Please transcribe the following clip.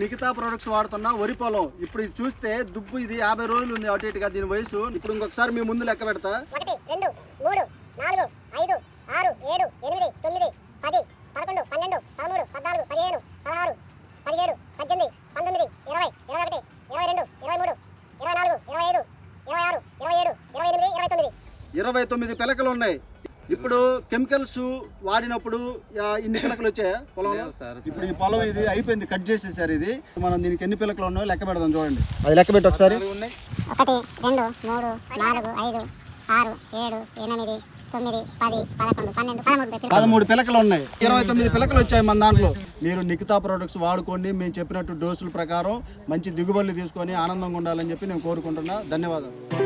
Nikhita products వాడుతున్న వరి పొలం. ఇప్పుడు ఇది చూస్తే దుబ్బు ఇది యాభై రోజులు ఉంది అటు ఇటుగా దీని వయసు. ఇప్పుడు ఇంకొకసారి మీ ముందు లెక్క పెడతా. ఒకటి రెండు మూడు నాలుగు ఐదు ఆరు ఏడు ఎనిమిది తొమ్మిది పది పదకొండు పన్నెండు పదమూడు పద్నాలుగు పదిహేను పదహారు పదిహేడు పద్దెనిమిది పంతొమ్మిది ఇరవై ఇరవై ఒకటి ఇరవై రెండు ఇరవై మూడు ఇరవై నాలుగు ఇరవై ఐదు ఇరవై ఆరు ఇరవై ఏడు ఇరవై ఎనిమిది ఇరవై తొమ్మిది. ఇరవై తొమ్మిది పిలకలు ఉన్నాయి. ఇప్పుడు కెమికల్స్ వాడినప్పుడు ఇన్ని పిలకలు వచ్చాయా పొలంలో? ఇప్పుడు ఈ పొలం ఇది అయిపోయింది కట్ చేసేసారు ఇది. మనం దీనికి ఎన్ని పిలకలు ఉన్నాయో లెక్క పెడదాం చూడండి. అది లెక్క పెట్టి ఒకసారి. ఒకటి రెండు మూడు నాలుగు ఐదు ఆరు ఏడు ఎనిమిది తొమ్మిది పది పదకొండు పన్నెండు పదమూడు పదమూడు పిలకలు ఉన్నాయి. ఇరవై తొమ్మిది పిలకలు వచ్చాయి మన దాంట్లో. మీరు నిఖితా ప్రొడక్ట్స్ వాడుకోండి. మేము చెప్పినట్టు డోసుల ప్రకారం మంచి దిగుబడులు తీసుకొని ఆనందంగా ఉండాలని చెప్పి నేను కోరుకుంటున్నా. ధన్యవాదాలు.